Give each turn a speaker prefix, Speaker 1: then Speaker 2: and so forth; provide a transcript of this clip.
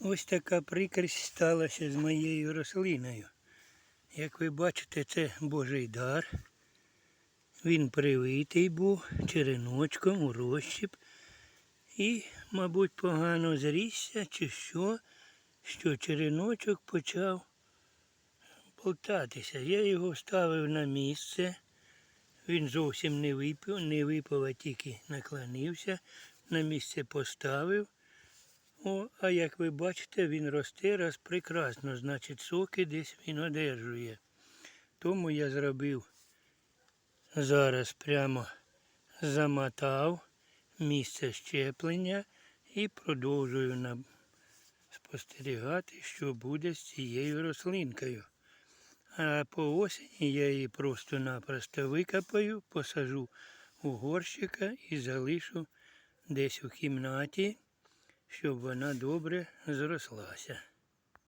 Speaker 1: Ось така прикрість сталася з моєю рослиною. Як ви бачите, це Божий дар. Він привитий був череночком у розщіп. І, мабуть, погано зрісся чи що, що череночок почав болтатися. Я його ставив на місце. Він зовсім не випив, не випав, а тільки наклонився, на місце поставив. О, а як ви бачите, він росте раз прекрасно, значить соки десь він одержує. Тому я зробив зараз прямо замотав місце щеплення і продовжую спостерігати, що буде з цією рослинкою. А по осені я її просто-напросто викопаю, посажу у горщика і залишу десь у кімнаті, щоб вона добре зрослася.